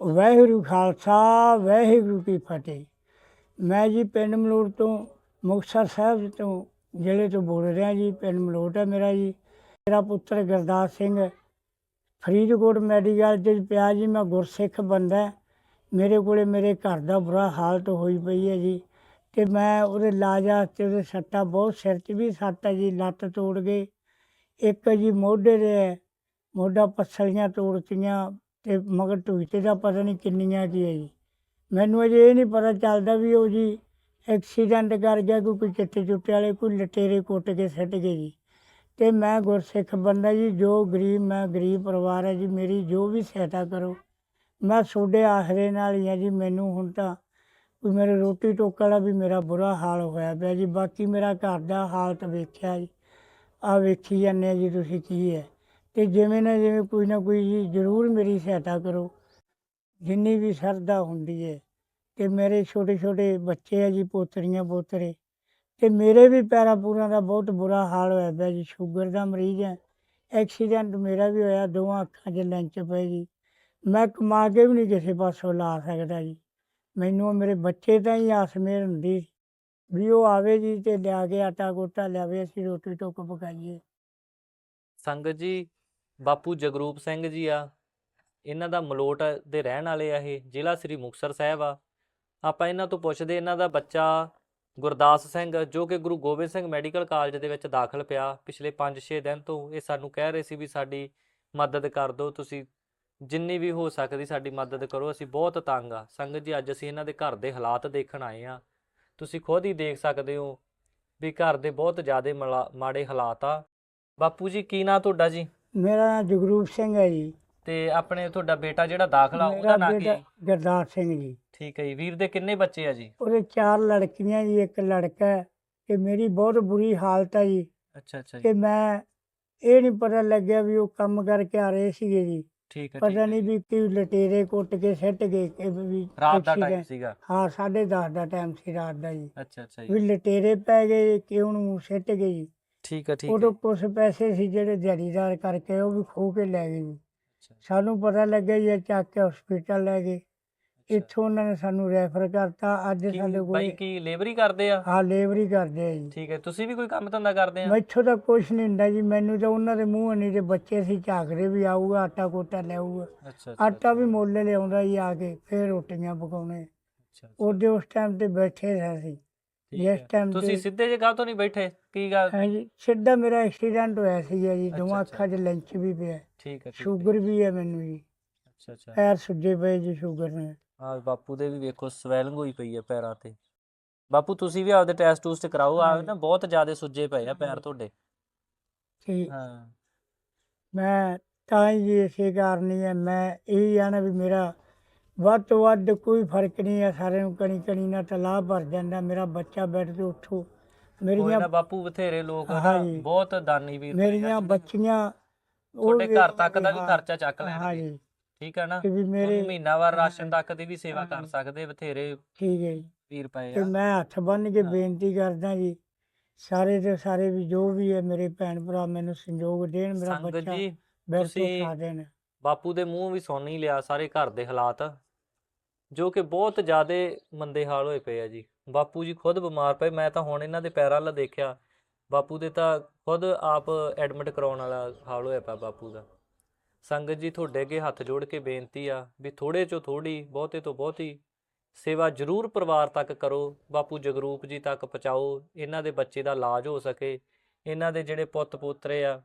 ਵਾਹਿਗੁਰੂ ਖਾਲਸਾ ਵਾਹਿਗੁਰੂ ਕੀ ਫਤਿਹ। ਮੈਂ ਜੀ ਪਿੰਡ ਮਲੋਟ ਤੋਂ ਮੁਕਤਸਰ ਸਾਹਿਬ ਤੋਂ ਜ਼ਿਲ੍ਹੇ ਤੋਂ ਬੋਲ ਰਿਹਾ ਜੀ ਪਿੰਡ ਮਲੋਟ ਹੈ ਮੇਰਾ ਜੀ। ਮੇਰਾ ਪੁੱਤਰ ਗੁਰਦਾਸ ਸਿੰਘ ਫਰੀਦਕੋਟ ਮੈਡੀਕਲ 'ਚ ਪਿਆ ਜੀ ਮੈਂ ਗੁਰਸਿੱਖ ਬੰਦਾ ਮੇਰੇ ਕੋਲੇ ਮੇਰੇ ਘਰ ਦਾ ਬੁਰਾ ਹਾਲਤ ਹੋਈ ਪਈ ਹੈ ਜੀ ਤੇ ਮੈਂ ਉਹਦੇ ਇਲਾਜ ਵਾਸਤੇ ਉਹਦੇ ਸੱਟਾਂ ਬਹੁਤ ਸਿਰ 'ਚ ਵੀ ਸੱਟ ਹੈ ਜੀ ਲੱਤ ਤੋੜ ਗਏ। ਇੱਕ ਜੀ ਮੋਢੇ ਦੇ ਹੈ, ਮੋਢਾ ਪੱਸਲੀਆਂ ਤੋੜਤੀਆਂ ਤੇ ਮਗਰ ਢੂਈਤੇ ਦਾ ਪਤਾ ਨਹੀਂ ਕਿੰਨੀਆਂ ਕੀ ਹੈ ਜੀ ਮੈਨੂੰ ਅਜੇ ਇਹ ਨਹੀਂ ਪਤਾ ਚੱਲਦਾ ਵੀ ਉਹ ਜੀ ਐਕਸੀਡੈਂਟ ਕਰ ਗਿਆ, ਕੋਈ ਕੋਈ ਚਿੱਟੇ ਚੁੱਟੇ ਵਾਲੇ, ਕੋਈ ਲਟੇਰੇ ਕੁੱਟ ਕੇ ਸੱਟ ਗਏ ਜੀ। ਤੇ ਮੈਂ ਗੁਰਸਿੱਖ ਬੰਦਾ ਜੀ, ਜੋ ਗਰੀਬ, ਮੈਂ ਗਰੀਬ ਪਰਿਵਾਰ ਹੈ ਜੀ, ਮੇਰੀ ਜੋ ਵੀ ਸਹਾਇਤਾ ਕਰੋ। ਮੈਂ ਤੁਹਾਡੇ ਆਸਰੇ ਨਾਲ ਹੀ ਆ ਜੀ, ਮੈਨੂੰ ਹੁਣ ਤਾਂ ਕੋਈ ਮੇਰੇ ਰੋਟੀ ਟੋਕਾ ਵਾਲਾ ਵੀ ਮੇਰਾ ਬੁਰਾ ਹਾਲ ਹੋਇਆ ਪਿਆ ਜੀ। ਬਾਕੀ ਮੇਰਾ ਘਰ ਦਾ ਹਾਲਤ ਵੇਖਿਆ ਜੀ। ਆ ਵੇਖੀ ਜਾਂਦੇ ਆ ਜੀ ਤੁਸੀਂ ਕੀ ਹੈ। ਤੇ ਜਿਵੇਂ ਨਾ ਜਿਵੇਂ ਕੋਈ ਨਾ ਕੋਈ ਜੀ ਜ਼ਰੂਰ ਮੇਰੀ ਸਹਾਇਤਾ ਕਰੋ। ਜਿੰਨੀ ਵੀ ਸਰਦਾ ਹੁੰਦੀ ਹੈ ਤੇ ਮੇਰੇ ਛੋਟੇ ਛੋਟੇ ਬੱਚੇ ਆ ਜੀ, ਪੋਤਰੀਆਂ ਪੋਤਰੇ, ਤੇ ਮੇਰੇ ਵੀ ਪੈਰਾਂ ਪੂਰਾਂ ਦਾ ਬਹੁਤ ਬੁਰਾ ਹਾਲ ਹੋਇਆ ਪਿਆ ਜੀ। ਸ਼ੂਗਰ ਦਾ ਮਰੀਜ਼ ਹੈ ਐਕਸੀਡੈਂਟ ਮੇਰਾ ਵੀ ਹੋਇਆ, ਦੋਵਾਂ ਅੱਖਾਂ 'ਚ ਲੈਂਚ ਪਏ ਜੀ। ਮੈਂ ਕਮਾ ਕੇ ਵੀ ਨਹੀਂ ਕਿਸੇ ਪਾਸੋਂ ਲਾ ਸਕਦਾ ਜੀ। ਮੈਨੂੰ ਮੇਰੇ ਬੱਚੇ ਤਾਂ ਹੀ ਆਸ ਮੇਰ ਹੁੰਦੀ ਵੀ ਉਹ ਆਵੇ ਜੀ ਤੇ ਲਿਆ ਕੇ ਆਟਾ ਗੋਟਾ ਲਿਆਵੇ, ਅਸੀਂ ਰੋਟੀ ਟੁੱਕ ਪਕਾਈਏ। ਸੰਗਤ ਜੀ ਬਾਪੂ ਜਗਰੂਪ ਸਿੰਘ ਜੀ ਆ। ਇਹਨਾਂ ਦਾ ਮਲੋਟ ਦੇ ਰਹਿਣ ਵਾਲੇ ਆ ਇਹ, ਜ਼ਿਲ੍ਹਾ ਸ੍ਰੀ ਮੁਕਤਸਰ ਸਾਹਿਬ ਆ। ਆਪਾਂ ਇਹਨਾਂ ਤੋਂ ਪੁੱਛਦੇ, ਇਹਨਾਂ ਦਾ ਬੱਚਾ ਗੁਰਦਾਸ ਸਿੰਘ, ਜੋ ਕਿ ਗੁਰੂ ਗੋਬਿੰਦ ਸਿੰਘ ਮੈਡੀਕਲ ਕਾਲਜ ਦੇ ਵਿੱਚ ਦਾਖਲ ਪਿਆ ਪਿਛਲੇ 5-6 ਦਿਨ ਤੋਂ। ਇਹ ਸਾਨੂੰ ਕਹਿ ਰਹੇ ਸੀ ਵੀ ਸਾਡੀ ਮਦਦ ਕਰ ਦਿਓ, ਤੁਸੀਂ ਜਿੰਨੀ ਵੀ ਹੋ ਸਕਦੀ ਸਾਡੀ ਮਦਦ ਕਰੋ, ਅਸੀਂ ਬਹੁਤ ਤੰਗ ਆ। ਸੰਗਤ ਜੀ, ਅੱਜ ਅਸੀਂ ਇਹਨਾਂ ਦੇ ਘਰ ਦੇ ਹਾਲਾਤ ਦੇਖਣ ਆਏ ਆ। ਤੁਸੀਂ ਖੁਦ ਹੀ ਦੇਖ ਸਕਦੇ ਹੋ ਵੀ ਘਰ ਦੇ ਬਹੁਤ ਜ਼ਿਆਦਾ ਮਲਾ- ਮਾੜੇ ਹਾਲਾਤ ਆ। ਬਾਪੂ ਜੀ, ਕੀ ਨਾਂ ਤੁਹਾਡਾ ਜੀ? ਮੇਰਾ ਨਾਮ ਜਗਰੂਪ ਸਿੰਘ ਹੈ ਜੀ। ਤੇ ਆਪਣੇ ਤੁਹਾਡਾ ਬੇਟਾ ਜਿਹੜਾ ਦਾਖਲਾ ਉਹਦਾ ਮੇਰਾ ਨਾਂ ਕੀ ਬੇਟਾ ਗੁਰਦਾਸ ਸਿੰਘ ਜੀ। ਠੀਕ ਹੈ ਜੀ। ਵੀਰ ਦੇ ਕਿੰਨੇ ਬੱਚੇ ਆ ਜੀ? ਉਹਦੇ ਚਾਰ ਲੜਕੀਆਂ ਜੀ ਇੱਕ ਲੜਕਾ ਹੈ ਤੇ ਮੇਰੀ ਬਹੁਤ ਬੁਰੀ ਹਾਲਤ ਹੈ ਜੀ। ਅੱਛਾ ਅੱਛਾ ਜੀ। ਤੇ ਮੈਂ ਇਹ ਨਹੀਂ ਪਤਾ ਲੱਗਿਆ ਵੀ ਉਹ ਕੰਮ ਕਰਕੇ ਆ ਰਹੇ ਸੀਗੇ ਜੀ। ਠੀਕ ਹੈ ਪਤਾ ਹੈ ਨਹੀਂ ਵੀ ਕੀ ਲਟੇਰੇ ਕੁੱਟ ਕੇ ਸਿੱਟ ਗਏ ਕਿ ਵੀ ਰਾਤ ਦਾ ਟਾਈਮ accident- ਸੀਗਾ। ਹਾਂ 10:30 ਦਾ ਟਾਈਮ ਸੀ ਰਾਤ ਦਾ ਜੀ। ਅੱਛਾ ਅੱਛਾ ਵੀ ਜੀ ਲਟੇਰੇ ਪੈ ਗਏ ਕਿ ਉਹਨੂੰ ਸਿੱਟ ਗਏ ਜੀ। ਠੀਕ ਹੈ ਠੀਕ ਉਦੋਂ ਕੁਝ ਪੈਸੇ ਸੀ ਜਿਹੜੇ ਦਿਹਾੜੀਦਾਰ ਕਰਕੇ ਉਹ ਵੀ ਖੋ ਕੇ ਲੈ ਗਏ ਜੀ ਸਾਨੂੰ ਪਤਾ ਲੱਗਿਆ ਜੀ ਇਹ ਚੱਕ ਕੇ ਹਸਪੀਟਲ ਲੈ ਗਏ। ਇੱਥੋਂ ਉਹਨਾਂ ਨੇ ਸਾਨੂੰ ਰੈਫਰ ਕਰਤਾ ਅੱਜ ਸਾਡੇ ਬਾਈ ਕੋਲ ਕੀ ਲੇਬਰੀ ਕਰਦੇ ਆ? ਹਾਂ ਲੇਬਰੀ ਕਰਦੇ ਆ ਜੀ। ਠੀਕ ਹੈ ਤੁਸੀਂ ਵੀ ਕੋਈ ਕੰਮ ਧੰਦਾ ਕਰਦੇ ਆ? ਮੈਥੋਂ ਤਾਂ ਕੁਛ ਨਹੀਂ ਹੁੰਦਾ ਜੀ ਮੈਨੂੰ ਤਾਂ ਉਹਨਾਂ ਦੇ ਮੂੰਹ ਨਹੀਂ ਤੇ ਬੱਚੇ ਸੀ ਝਾਕਦੇ ਵੀ ਆਊਗਾ ਆਟਾ ਕੋਟਾ ਲਿਆਊਗਾ ਅੱਛਾ ਆਟਾ ਵੀ ਮੁੱਲ ਲਿਆਉਂਦਾ ਜੀ ਆ ਕੇ ਫੇਰ ਰੋਟੀਆਂ ਪਕਾਉਣੇ। ਅੱਛਾ ਉਹਦੇ ਉਸ ਟਾਈਮ ਤੇ ਬੈਠੇ ਰਹੇ ਸੀ। ਠੀਕ ਜਿਸ ਹੈ। time ਤੁਸੀਂ ਤੇ- ਸਿੱਧੇ ਜੇ ਤੋਂ ਨਹੀਂ ਬੈਠੇ ਕੀ ਗੱਲ ਹਾਂਜੀ ਸਿੱਧਾ ਮੇਰਾ ਐਕਸੀਡੈਂਟ ਹੋਇਆ ਸੀ ਜੀ ਦੋਵਾਂ ਅੱਛਾ। ਅੱਖਾਂ 'ਚ ਲੈਂਚ ਵੀ ਪਿਆ ਠੀਕ ਹੈ ਠੀਕ ਹੈ। ਸ਼ੂਗਰ ਵੀ ਹੈ ਮੈਨੂੰ ਜੀ ਅੱਛਾ ਅੱਛਾ ਪੈਰ ਸੁੱਜੇ ਪਏ ਜੀ ਸ਼ੂਗਰ ਨੇ ਆ ਬਾਪੂ ਦੇ ਵੀ ਵੇਖੋ ਸਵੈਲਿੰਗ ਹੋਈ ਪਈ ਹੈ ਪੈਰਾਂ ਤੇ ਬਾਪੂ ਤੁਸੀਂ ਵੀ ਆਪਦੇ ਟੈਸਟ ਟੂਸਟ ਕਰਾਓ ਆ ਹਾਂਜੀ। ਨਾ ਬਹੁਤ ਜ਼ਿਆਦਾ ਸੁੱਜੇ ਪਏ ਆ ਪੈਰ ਹਾਂਜੀ। ਤੁਹਾਡੇ ਤੇ ਹਾਂ ਮੈਂ ਤਾਂ ਹੀ ਜੀ ਇਸੇ ਕਾਰਨ ਹੀ ਹੈ ਮੈਂ ਇਹ ਆ ਨਾ ਵੀ ਮੇਰਾ ਵੱਧ ਤੋਂ ਵੱਧ ਕੋਈ ਫ਼ਰਕ ਨਹੀਂ ਹੈ ਸਾਰਿਆਂ ਨੂੰ ਕਣੀ ਕਣੀ ਨਾਲ ਤਲਾਬ ਭਰ ਜਾਂਦਾ ਮੇਰਾ ਬੱਚਾ ਬੈਠ ਕੇ ਉੱਠੋ। ਮੇਰੀਆਂ ਬਾਪੂ ਬਥੇਰੇ ਲੋਕ ਨਾ ਹਾਂਜੀ। ਬਹੁਤ ਦਾਨੀ ਵੀਰ ਨੇ ਮੇਰੀਆਂ ਬੱਚੀਆਂ ਉਹ ਤੁਹਾਡੇ ਘਰ ਤੱਕ ਦਾ ਵੀ ਹਾਂ, ਖਰਚਾ ਚੱਕ ਲੈਣਗੇ। ਹਾਂਜੀ। ਠੀਕ ਹੈ ਨਾ? ਕਿ ਵੀ ਮੇਰੇ ਮਹੀਨਾਵਾਰ ਰਾਸ਼ਨ ਤੱਕ ਦੀ ਵੀ ਸੇਵਾ ਕਰ। ਸਕਦੇ ਬਥੇਰੇ ਠੀਕ ਹੈ ਜੀ। ਵੀਰ ਪਏ ਤੇ ਆ। ਮੈਂ ਹੱਥ ਬੰਨ ਕੇ ਹਾਂ। ਬੇਨਤੀ ਕਰਦਾ ਜੀ ਸਾਰੇ ਦੇ ਸਾਰੇ ਵੀ ਜੋ ਵੀ ਹੈ ਮੇਰੇ ਭੈਣ ਭਰਾ ਮੈਨੂੰ ਸੰਯੋਗ ਦੇਣ ਮੇਰਾ ਸੰਗਤ ਬੱਚਾ ਜੀ ਬੈਠ ਤੁਸੀਂ- ਕੇ ਖਾ ਦੇਣ। ਬਾਪੂ ਦੇ ਮੂੰਹ ਵੀ ਸੁਣ ਹੀ ਲਿਆ ਸਾਰੇ ਘਰ ਦੇ ਹਾਲਾਤ। ਜੋ ਕਿ ਬਹੁਤ ਜ਼ਿਆਦਾ ਮੰਦੇ ਹਾਲ ਹੋਏ ਪਏ ਆ ਜੀ। ਬਾਪੂ ਜੀ ਖੁਦ ਬਿਮਾਰ ਪਏ, ਮੈਂ ਤਾਂ ਹੁਣ ਇਹਨਾਂ ਦੇ ਪੈਰਾਂ ਵੱਲ ਦੇਖਿਆ। ਬਾਪੂ ਦੇ ਤਾਂ ਖੁਦ ਆਪ ਐਡਮਿਟ ਕਰਾਉਣ ਵਾਲਾ ਹਾਲ ਹੋਇਆ ਪਿਆ ਬਾਪੂ ਦਾ। ਸੰਗਤ ਜੀ ਤੁਹਾਡੇ ਅੱਗੇ ਹੱਥ ਜੋੜ ਕੇ ਬੇਨਤੀ ਆ ਵੀ ਥੋੜੇ ਚੋਂ ਥੋੜੀ ਬਹੁਤੇ ਤੋਂ ਬਹੁਤੀ ਸੇਵਾ ਜ਼ਰੂਰ ਪਰਿਵਾਰ ਤੱਕ ਕਰੋ, ਬਾਪੂ ਜਗਰੂਪ ਜੀ ਤੱਕ ਪਹੁੰਚਾਓ, ਇਹਨਾਂ ਦੇ ਬੱਚੇ ਦਾ ਇਲਾਜ ਹੋ ਸਕੇ, ਇਹਨਾਂ ਦੇ ਜਿਹੜੇ ਪੁੱਤ ਪੋਤਰੇ ਆ,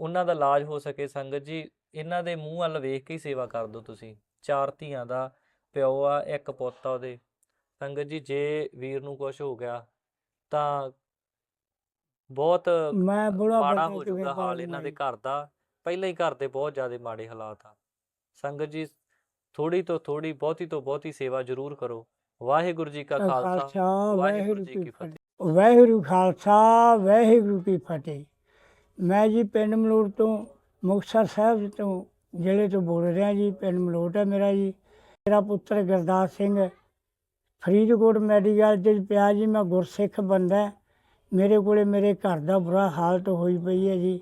ਉਹਨਾਂ ਦਾ ਇਲਾਜ ਹੋ ਸਕੇ। ਸੰਗਤ ਜੀ, ਇਹਨਾਂ ਦੇ ਮੂੰਹ ਵੱਲ ਵੇਖ ਕੇ ਹੀ ਸੇਵਾ ਕਰ ਦਿਓ ਤੁਸੀਂ। ਚਾਰ ਧੀਆਂ ਦਾ ਪਿਓ ਆ ਇੱਕ ਪੁੱਤ ਆ ਉਹਦੇ। ਸੰਗਤ ਜੀ ਜੇ ਵੀਰ ਨੂੰ ਕੁਝ ਹੋ ਗਿਆ ਤਾਂ ਬਹੁਤ ਮੈਂ ਬੁੜਾ ਮਾੜਾ ਹੋ ਜਾਊਗਾ ਹਾਲ ਇਹਨਾਂ ਦੇ ਘਰ ਦਾ। ਪਹਿਲਾਂ ਹੀ ਘਰ ਦੇ ਬਹੁਤ ਜ਼ਿਆਦਾ ਮਾੜੇ ਹਾਲਾਤ ਆ। ਸੰਗਤ ਜੀ ਥੋੜੀ ਤੋਂ ਥੋੜੀ ਬਹੁਤੀ ਤੋਂ ਬਹੁਤੀ ਸੇਵਾ ਜ਼ਰੂਰ ਕਰੋ। ਵਾਹਿਗੁਰੂ ਜੀ ਕਾ ਖਾਲਸਾ ਵਾਹਿਗੁਰੂ ਜੀ ਕੀ ਫਤਿਹ। ਵਾਹਿਗੁਰੂ ਖਾਲਸਾ ਵਾਹਿਗੁਰੂ ਕੀ ਫਤਿਹ। ਮੈਂ ਜੀ ਪਿੰਡ ਮਲੋਟ ਤੋਂ ਮੁਕਤਸਰ ਸਾਹਿਬ ਤੋਂ ਜ਼ਿਲ੍ਹੇ ਤੋਂ ਬੋਲ ਰਿਹਾ ਜੀ ਪਿੰਡ ਮਲੋਟ ਹੈ ਮੇਰਾ ਜੀ। ਮੇਰਾ ਪੁੱਤਰ ਗੁਰਦਾਸ ਸਿੰਘ ਫਰੀਦਕੋਟ ਮੈਡੀਕਲ 'ਚ ਪਿਆ ਜੀ ਮੈਂ ਗੁਰਸਿੱਖ ਬੰਦਾ ਮੇਰੇ ਕੋਲੇ ਮੇਰੇ ਘਰ ਦਾ ਬੁਰਾ ਹਾਲਤ ਹੋਈ ਪਈ ਹੈ ਜੀ।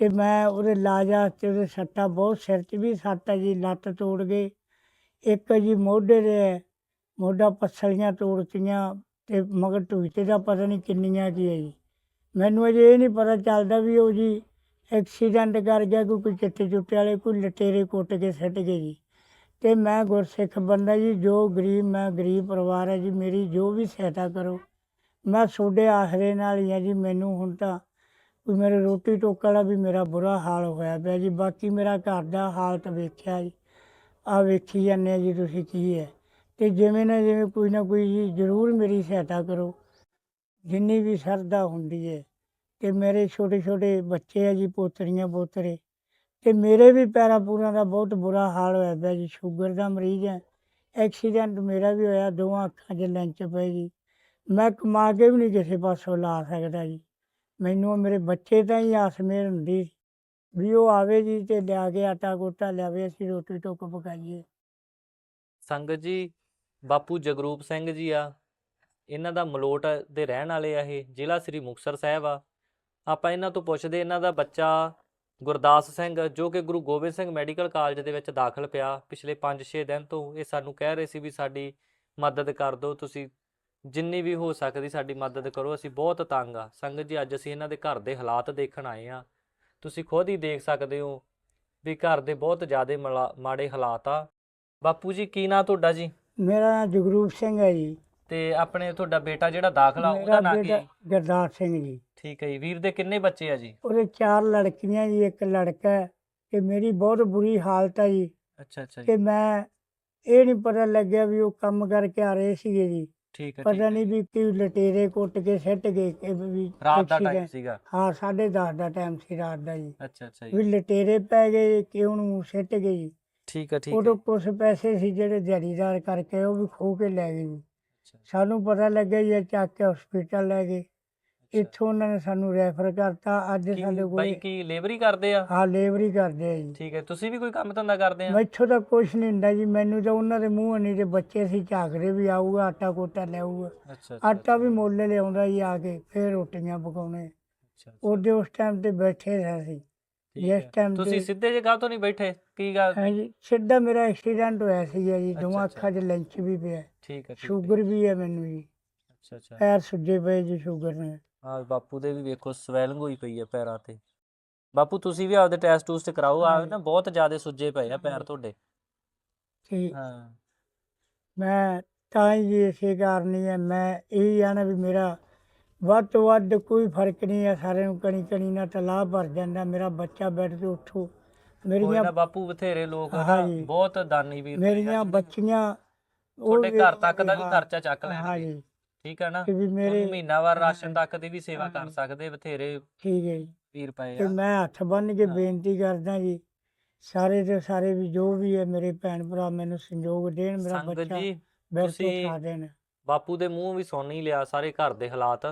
ਤੇ ਮੈਂ ਉਹਦੇ ਇਲਾਜ ਵਾਸਤੇ ਉਹਦੇ ਸੱਟਾਂ ਬਹੁਤ ਸਿਰ 'ਚ ਵੀ ਸੱਟ ਹੈ ਜੀ ਲੱਤ ਤੋੜ ਗਏ ਇੱਕ ਜੀ ਮੋਢੇ ਦੇ ਹੈ, ਮੋਢਾ ਪੱਸਲੀਆਂ ਤੋੜਤੀਆਂ ਤੇ ਮਗਰ ਢੂਈਤੇ ਦਾ ਪਤਾ ਨਹੀਂ ਕਿੰਨੀਆਂ ਕੀ ਹੈ ਜੀ। ਮੈਨੂੰ ਅਜੇ ਇਹ ਨਹੀਂ ਪਤਾ ਚੱਲਦਾ ਵੀ ਉਹ ਜੀ ਐਕਸੀਡੈਂਟ ਕਰ ਗਿਆ ਕੋਈ ਕੋਈ ਚਿੱਟੇ ਚੁੱਟੇ ਵਾਲੇ ਕੋਈ ਲਟੇਰੇ ਕੁੱਟ ਕੇ ਸਿੱਟ ਗਏ ਜੀ। ਅਤੇ ਮੈਂ ਗੁਰਸਿੱਖ ਬੰਦਾ ਜੀ, ਜੋ ਗਰੀਬ, ਮੈਂ ਗਰੀਬ ਪਰਿਵਾਰ ਹੈ ਜੀ, ਮੇਰੀ ਜੋ ਵੀ ਸਹਾਇਤਾ ਕਰੋ। ਮੈਂ ਤੁਹਾਡੇ ਆਸਰੇ ਨਾਲ ਹੀ ਹਾਂ ਜੀ, ਮੈਨੂੰ ਹੁਣ ਤਾਂ ਕੋਈ ਮੇਰੇ ਰੋਟੀ ਟੋਕਾ ਵਾਲਾ ਵੀ ਮੇਰਾ ਬੁਰਾ ਹਾਲ ਹੋਇਆ ਪਿਆ ਜੀ। ਬਾਕੀ ਮੇਰਾ ਘਰ ਦਾ ਹਾਲਤ ਵੇਖਿਆ ਜੀ। ਆ ਵੇਖੀ ਜਾਂਦੇ ਆ ਜੀ ਤੁਸੀਂ ਕੀ ਹੈ। ਅਤੇ ਜਿਵੇਂ ਨਾ ਜਿਵੇਂ ਕੋਈ ਨਾ ਕੋਈ ਜੀ, ਜ਼ਰੂਰ ਮੇਰੀ ਸਹਾਇਤਾ ਕਰੋ। ਜਿੰਨੀ ਵੀ ਸਰਦਾ ਹੁੰਦੀ ਹੈ। ਅਤੇ ਮੇਰੇ ਛੋਟੇ ਛੋਟੇ ਬੱਚੇ ਆ ਜੀ, ਪੋਤਰੀਆਂ, ਪੋਤਰੇ ਤੇ ਮੇਰੇ ਵੀ ਪੈਰਾਂ ਪੂਰਾਂ ਦਾ ਬਹੁਤ ਬੁਰਾ ਹਾਲ ਹੋਇਆ ਪਿਆ ਜੀ। ਸ਼ੂਗਰ ਦਾ ਮਰੀਜ਼ ਹੈ, ਐਕਸੀਡੈਂਟ ਮੇਰਾ ਵੀ ਹੋਇਆ, ਦੋਵਾਂ ਅੱਖਾਂ 'ਚ ਲੈਂਚ ਪਏ ਜੀ। ਮੈਂ ਕਮਾ ਕੇ ਵੀ ਨਹੀਂ ਕਿਸੇ ਪਾਸੋਂ ਲਾ ਸਕਦਾ ਜੀ। ਮੈਨੂੰ ਮੇਰੇ ਬੱਚੇ ਤਾਂ ਹੀ ਆਸਮੇਰ ਹੁੰਦੀ ਵੀ ਉਹ ਆਵੇ ਜੀ ਤੇ ਲਿਆ ਕੇ ਆਟਾ ਗੋਟਾ ਲਿਆਵੇ, ਅਸੀਂ ਰੋਟੀ ਟੁੱਕ ਪਕਾਈਏ। ਸੰਗਤ ਜੀ, ਬਾਪੂ ਜਗਰੂਪ ਸਿੰਘ ਜੀ ਆ। ਇਹਨਾਂ ਦਾ ਮਲੋਟ ਦੇ ਰਹਿਣ ਵਾਲੇ ਆ ਇਹ, ਜ਼ਿਲ੍ਹਾ ਸ੍ਰੀ ਮੁਕਤਸਰ ਸਾਹਿਬ ਆ। ਆਪਾਂ ਇਹਨਾਂ ਤੋਂ ਪੁੱਛਦੇ, ਇਹਨਾਂ ਦਾ ਬੱਚਾ ਗੁਰਦਾਸ ਸਿੰਘ, ਜੋ ਕਿ ਗੁਰੂ ਗੋਬਿੰਦ ਸਿੰਘ ਮੈਡੀਕਲ ਕਾਲਜ ਦੇ ਵਿੱਚ ਦਾਖਲ ਪਿਆ, ਪਿਛਲੇ 5-6 ਦਿਨ ਤੋਂ ਇਹ ਸਾਨੂੰ ਕਹਿ ਰਹੇ ਸੀ ਵੀ ਸਾਡੀ ਮਦਦ ਕਰ ਦਿਓ, ਤੁਸੀਂ ਜਿੰਨੀ ਵੀ ਹੋ ਸਕਦੀ ਸਾਡੀ ਮਦਦ ਕਰੋ, ਅਸੀਂ ਬਹੁਤ ਤੰਗ ਆ। ਸੰਗਤ ਜੀ, ਅੱਜ ਅਸੀਂ ਇਹਨਾਂ ਦੇ ਘਰ ਦੇ ਹਾਲਾਤ ਦੇਖਣ ਆਏ ਆ ਤੁਸੀਂ ਖੁਦ ਹੀ ਦੇਖ ਸਕਦੇ ਹੋ ਵੀ ਘਰ ਦੇ ਬਹੁਤ ਜ਼ਿਆਦਾ ਮਲਾ- ਮਾੜੇ ਹਾਲਾਤ ਆ। ਬਾਪੂ ਜੀ, ਕੀ ਨਾਂ ਤੁਹਾਡਾ ਜੀ? ਮੇਰਾ ਨਾਮ ਜਗਰੂਪ ਸਿੰਘ ਹੈ ਜੀ। ਤੇ ਆਪਣੇ ਤੁਹਾਡਾ ਬੇਟਾ ਜਿਹੜਾ ਦਾਖਲਾ ਉਹਦਾ ਨਾਂ ਕੀ ਬੇਟਾ ਗੁਰਦਾਸ ਸਿੰਘ ਜੀ। ਠੀਕ ਹੈ ਜੀ। ਵੀਰ ਦੇ ਕਿੰਨੇ ਬੱਚੇ ਆ ਜੀ? ਉਹਦੇ ਚਾਰ ਲੜਕੀਆਂ ਜੀ ਇੱਕ ਲੜਕਾ ਹੈ ਤੇ ਮੇਰੀ ਬਹੁਤ ਬੁਰੀ ਹਾਲਤ ਹੈ ਜੀ। ਅੱਛਾ ਅੱਛਾ ਜੀ। ਕਿ ਮੈਂ ਇਹ ਨਹੀਂ ਪਤਾ ਲੱਗਿਆ ਵੀ ਉਹ ਕੰਮ ਕਰਕੇ ਆ ਰਹੇ ਸੀਗੇ ਜੀ। ਠੀਕ ਹੈ ਠੀਕ ਪਤਾ ਹੈ। ਨਹੀਂ ਵੀ ਕੀ ਲਟੇਰੇ ਕੁੱਟ ਕੇ ਸਿੱਟ ਗਏ ਕਿ ਵੀ ਰਾਤ ਦਾ ਟਾਈਮ accident- ਸੀਗਾ? ਹਾਂ 10:30 ਦਾ ਟਾਈਮ ਸੀ ਰਾਤ ਦਾ ਜੀ। ਅੱਛਾ ਅੱਛਾ ਵੀ ਜੀ ਲਟੇਰੇ ਪੈ ਗਏ ਕਿ ਉਹਨੂੰ ਸਿੱਟ ਗਏ ਜੀ। ਠੀਕ ਹੈ ਠੀਕ ਉਦੋਂ ਹੈ। ਕੁਝ ਪੈਸੇ ਸੀ ਜਿਹੜੇ ਦਿਹਾੜੀਦਾਰ ਕਰਕੇ ਉਹ ਵੀ ਖੋ ਕੇ ਲੈ ਗਏ ਜੀ। ਸਾਨੂੰ ਪਤਾ ਲੱਗਿਆ ਜੀ ਇਹ ਚੱਕ ਕੇ ਹਸਪੀਟਲ ਲੈ ਗਏ। ਇੱਥੋਂ ਉਹਨਾਂ ਨੇ ਸਾਨੂੰ ਰੈਫਰ ਕਰਤਾ। ਅੱਜ ਸਾਡੇ ਬਾਈ ਕੋਲ ਕੀ ਲੇਬਰ ਕਰਦੇ ਆ? ਹਾਂ ਲੇਬਰੀ ਕਰਦੇ ਆ ਜੀ। ਠੀਕ ਹੈ ਤੁਸੀਂ ਵੀ ਕੋਈ ਕੰਮ ਧੰਦਾ ਕਰਦੇ ਆ? ਮੈਥੋਂ ਤਾਂ ਕੁਛ ਨਹੀਂ ਹੁੰਦਾ ਜੀ। ਮੈਨੂੰ ਤਾਂ ਉਹਨਾਂ ਦੇ ਮੂੰਹ ਨਹੀਂ ਤੇ ਬੱਚੇ ਸੀ ਝਾਕਦੇ ਵੀ ਆਊਗਾ ਆਟਾ ਕੋਟਾ ਲਿਆਊਗਾ ਅੱਛਾ ਆਟਾ ਵੀ ਮੁੱਲ ਲਿਆਉਂਦਾ ਜੀ ਆ ਕੇ ਫੇਰ ਰੋਟੀਆਂ ਪਕਾਉਣੇ। ਅੱਛਾ ਉਹਦੇ ਉਸ ਟਾਈਮ ਤੇ ਬੈਠੇ ਰਹੇ ਸੀ। ਠੀਕ ਜਿਸ ਹੈ। time ਤੁਸੀਂ ਤੇ- ਸਿੱਧੇ ਜੇ ਤੋਂ ਨਹੀਂ ਬੈਠੇ ਕੀ ਗੱਲ? ਹਾਂਜੀ ਸਿੱਧਾ ਮੇਰਾ ਐਕਸੀਡੈਂਟ ਹੋਇਆ ਸੀ ਜੀ ਦੋਵਾਂ ਅੱਛਾ। ਅੱਖਾਂ 'ਚ ਲੈਂਚ ਵੀ ਪਿਆ। ਠੀਕ ਹੈ ਠੀਕ ਹੈ। ਸ਼ੂਗਰ ਵੀ ਹੈ ਮੈਨੂੰ ਜੀ। ਅੱਛਾ ਅੱਛਾ। ਪੈਰ ਸੁੱਜੇ ਪਏ ਜੀ ਸ਼ੂਗਰ ਨੇ ਆ ਬਾਪੂ ਦੇ ਵੀ ਵੇਖੋ ਸਵੈਲਿੰਗ ਹੋਈ ਪਈ ਹੈ ਪੈਰਾਂ ਤੇ। ਬਾਪੂ ਤੁਸੀਂ ਵੀ ਆਪਦੇ ਟੈਸਟ ਟੂਸਟ ਕਰਾਓ ਆ ਹਾਂਜੀ। ਨਾ ਬਹੁਤ ਜ਼ਿਆਦਾ ਸੁੱਜੇ ਪਏ ਆ ਪੈਰ ਤੁਹਾਡੇ। ਤੇ ਹਾਂ। ਮੈਂ ਤਾਂ ਹੀ ਜੀ ਇਸੇ ਕਾਰਨ ਹੀ ਹੈ ਮੈਂ ਇਹ ਆ ਨਾ ਵੀ ਮੇਰਾ ਵੱਧ ਤੋਂ ਵੱਧ ਕੋਈ ਫ਼ਰਕ ਨਹੀਂ ਹੈ ਸਾਰਿਆਂ ਨੂੰ ਕਣੀ ਕਣੀ ਨਾਲ ਤਲਾਬ ਭਰ ਜਾਂਦਾ ਮੇਰਾ ਬੱਚਾ ਬੈਠ ਕੇ ਉੱਠੋ। ਮੇਰੀਆਂ ਬਾਪੂ ਬਥੇਰੇ ਲੋਕ ਨਾ ਹਾਂਜੀ। ਬਹੁਤ ਦਾਨੀ ਵੀਰ ਨੇ ਮੇਰੀਆਂ ਅੱਜ ਬੱਚੀਆਂ ਉਹ ਤੁਹਾਡੇ ਘਰ ਤੱਕ ਦਾ ਵੀ ਹਾਂ, ਖਰਚਾ ਚੱਕ ਲੈਣਗੇ। ਹਾਂਜੀ। ਠੀਕ ਹੈ ਨਾ? ਕਿ ਵੀ ਮੇਰੇ ਮੇਰੇ ਮਹੀਨਾਵਾਰ ਰਾਸ਼ਨ ਤੱਕ ਦੀ ਵੀ ਸੇਵਾ ਕਰ। ਸਕਦੇ ਬਥੇਰੇ ਠੀਕ ਹੈ ਜੀ। ਵੀਰ ਪਏ ਤੇ ਆ। ਮੈਂ ਹੱਥ ਬੰਨ ਕੇ ਹਾਂ। ਬੇਨਤੀ ਕਰਦਾ ਜੀ ਸਾਰੇ ਦੇ ਸਾਰੇ ਵੀ ਜੋ ਵੀ ਹੈ ਮੇਰੇ ਭੈਣ ਭਰਾ ਮੈਨੂੰ ਸੰਯੋਗ ਦੇਣ ਮੇਰਾ ਸੰਗਤ ਬੱਚਾ ਜੀ ਤੁਸੀਂ- ਖਾ ਦੇਣ। ਬਾਪੂ ਦੇ ਮੂੰਹ ਵੀ ਸੁਣ ਹੀ ਲਿਆ ਸਾਰੇ ਘਰ ਦੇ ਹਾਲਾਤ।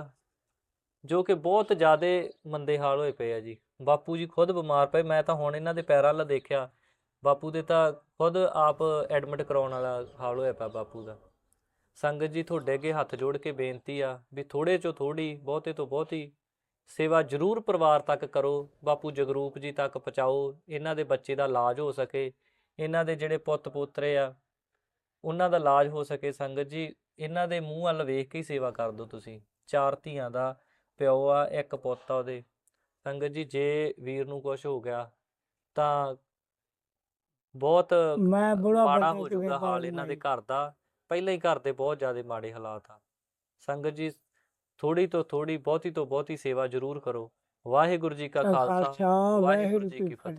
ਜੋ ਕਿ ਬਹੁਤ ਜ਼ਿਆਦਾ ਮੰਦੇ ਹਾਲ ਹੋਏ ਪਏ ਆ ਜੀ। ਬਾਪੂ ਜੀ ਖੁਦ ਬਿਮਾਰ ਪਏ, ਮੈਂ ਤਾਂ ਹੁਣ ਇਹਨਾਂ ਦੇ ਪੈਰਾਂ ਵੱਲ ਦੇਖਿਆ। ਬਾਪੂ ਦੇ ਤਾਂ ਖੁਦ ਆਪ ਐਡਮਿਟ ਕਰਾਉਣ ਵਾਲਾ ਹਾਲ ਹੋਇਆ ਪਿਆ ਬਾਪੂ ਦਾ। ਸੰਗਤ ਜੀ ਤੁਹਾਡੇ ਅੱਗੇ ਹੱਥ ਜੋੜ ਕੇ ਬੇਨਤੀ ਆ ਵੀ ਥੋੜੇ ਚੋਂ ਥੋੜੀ ਬਹੁਤੇ ਤੋਂ ਬਹੁਤੀ ਸੇਵਾ ਜ਼ਰੂਰ ਪਰਿਵਾਰ ਤੱਕ ਕਰੋ, ਬਾਪੂ ਜਗਰੂਪ ਜੀ ਤੱਕ ਪਹੁੰਚਾਓ, ਇਹਨਾਂ ਦੇ ਬੱਚੇ ਦਾ ਇਲਾਜ ਹੋ ਸਕੇ, ਇਹਨਾਂ ਦੇ ਜਿਹੜੇ ਪੁੱਤ ਪੋਤਰੇ ਆ, ਉਹਨਾਂ ਦਾ ਇਲਾਜ ਹੋ ਸਕੇ। ਸੰਗਤ ਜੀ, ਇਹਨਾਂ ਦੇ ਮੂੰਹ ਵੱਲ ਵੇਖ ਕੇ ਹੀ ਸੇਵਾ ਕਰ ਦਿਓ ਤੁਸੀਂ। ਚਾਰ ਧੀਆਂ ਦਾ ਪਿਓ ਆ ਇੱਕ ਪੁੱਤ ਆ ਉਹਦੇ। ਸੰਗਤ ਜੀ ਜੇ ਵੀਰ ਨੂੰ ਕੁਝ ਹੋ ਗਿਆ ਤਾਂ ਬਹੁਤ ਮੈਂ ਬੁੜਾ ਮਾੜਾ ਹੋ ਜਾਊਗਾ ਹਾਲ ਇਹਨਾਂ ਦੇ ਘਰ ਦਾ। ਪਹਿਲਾਂ ਹੀ ਘਰ ਦੇ ਬਹੁਤ ਜ਼ਿਆਦਾ ਮਾੜੇ ਹਾਲਾਤ ਆ। ਸੰਗਤ ਜੀ ਥੋੜੀ ਤੋਂ ਥੋੜੀ ਬਹੁਤੀ ਤੋਂ ਬਹੁਤੀ ਸੇਵਾ ਜ਼ਰੂਰ ਕਰੋ। ਵਾਹਿਗੁਰੂ ਜੀ ਕਾ ਖਾਲਸਾ ਵਾਹਿਗੁਰੂ ਜੀ ਕੀ ਫਤਿਹ।